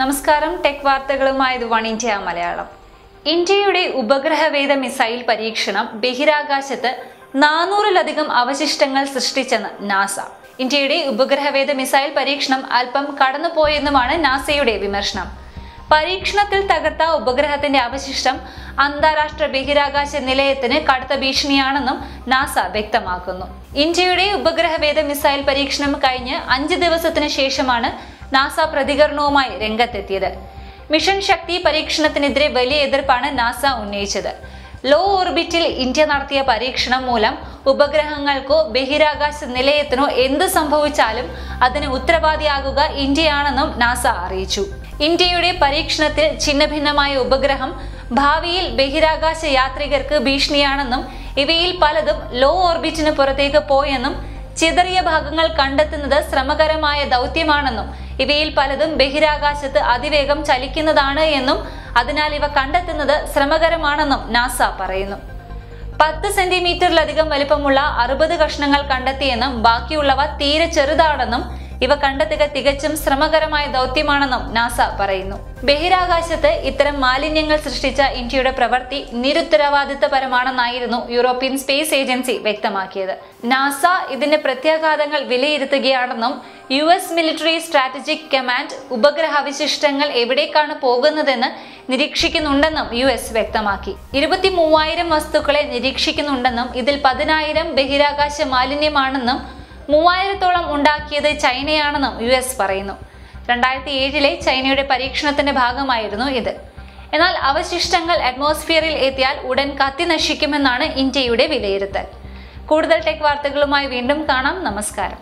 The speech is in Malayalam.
നമസ്കാരം. ടെക് വാർത്തകളുമായി വൺ ഇന്ത്യ മലയാളം. ഇന്ത്യയുടെ ഉപഗ്രഹവേദ മിസൈൽ പരീക്ഷണം ബഹിരാകാശത്ത് നാനൂറിലധികം അവശിഷ്ടങ്ങൾ സൃഷ്ടിച്ചെന്ന് നാസ. ഇന്ത്യയുടെ ഉപഗ്രഹവേദ മിസൈൽ പരീക്ഷണം അല്പം കടന്നുപോയെന്നുമാണ് നാസയുടെ വിമർശനം. പരീക്ഷണത്തിൽ തകർത്ത ഉപഗ്രഹത്തിന്റെ അവശിഷ്ടം അന്താരാഷ്ട്ര ബഹിരാകാശ നിലയത്തിന് കടുത്ത ഭീഷണിയാണെന്നും നാസ വ്യക്തമാക്കുന്നു. ഇന്ത്യയുടെ ഉപഗ്രഹവേദ മിസൈൽ പരീക്ഷണം കഴിഞ്ഞ് അഞ്ച് ദിവസത്തിന് ശേഷമാണ് നാസ പ്രതികരണവുമായി രംഗത്തെത്തിയത്. മിഷൻ ശക്തി പരീക്ഷണത്തിനെതിരെ വലിയ എതിർപ്പാണ് നാസ ഉന്നയിച്ചത്. ലോ ഓർബിറ്റിൽ ഇന്ത്യ നടത്തിയ പരീക്ഷണം മൂലം ഉപഗ്രഹങ്ങൾക്കോ ബഹിരാകാശ നിലയത്തിനോ എന്ത് സംഭവിച്ചാലും അതിന് ഉത്തരവാദിയാകുക ഇന്ത്യയാണെന്നും നാസ അറിയിച്ചു. ഇന്ത്യയുടെ പരീക്ഷണത്തിൽ ഛിന്നഭിന്നമായ ഉപഗ്രഹം ഭാവിയിൽ ബഹിരാകാശ യാത്രികർക്ക് ഭീഷണിയാണെന്നും ഇവയിൽ പലതും ലോ ഓർബിറ്റിന് പുറത്തേക്ക് പോയെന്നും ചിതറിയ ഭാഗങ്ങൾ കണ്ടെത്തുന്നത് ശ്രമകരമായ ദൗത്യമാണെന്നും ഇവയിൽ പലതും ബഹിരാകാശത്ത് അതിവേഗം ചലിക്കുന്നതാണ് എന്നും അതിനാൽ ഇവ കണ്ടെത്തുന്നത് ശ്രമകരമാണെന്നും നാസ പറയുന്നു. പത്ത് സെന്റിമീറ്ററിലധികം വലിപ്പമുള്ള അറുപത് കഷ്ണങ്ങൾ കണ്ടെത്തിയെന്നും ബാക്കിയുള്ളവ തീരെ ചെറുതാണെന്നും ഇവ കണ്ടെത്തുക തികച്ചും ശ്രമകരമായ ദൗത്യമാണെന്നും നാസ പറയുന്നു. ബഹിരാകാശത്ത് ഇത്തരം മാലിന്യങ്ങൾ സൃഷ്ടിച്ച ഇന്ത്യയുടെ പ്രവൃത്തി നിരുത്തരവാദിത്തപരമാണെന്നായിരുന്നു യൂറോപ്യൻ സ്പേസ് ഏജൻസി വ്യക്തമാക്കിയത്. നാസ ഇതിന്റെ പ്രത്യാഘാതങ്ങൾ വിലയിരുത്തുകയാണെന്നും U S military strategic command ഉപഗ്രഹാവശിഷ്ടങ്ങൾ എവിടേക്കാണ് പോകുന്നതെന്ന് നിരീക്ഷിക്കുന്നുണ്ടെന്നും യു എസ് വ്യക്തമാക്കി. ഇരുപത്തി മൂവായിരം വസ്തുക്കളെ നിരീക്ഷിക്കുന്നുണ്ടെന്നും ഇതിൽ പതിനായിരം ബഹിരാകാശ മാലിന്യമാണെന്നും മൂവായിരത്തോളം ഉണ്ടാക്കിയത് ചൈനയാണെന്നും യു എസ് പറയുന്നു. രണ്ടായിരത്തി ഏഴിലെ ചൈനയുടെ പരീക്ഷണത്തിന്റെ ഭാഗമായിരുന്നു ഇത്. എന്നാൽ അവശിഷ്ടങ്ങൾ അറ്റ്മോസ്ഫിയറിൽ എത്തിയാൽ ഉടൻ കത്തി നശിക്കുമെന്നാണ് ഇന്ത്യയുടെ വിലയിരുത്തൽ. കൂടുതൽ ടെക് വാർത്തകളുമായി വീണ്ടും കാണാം. നമസ്കാരം.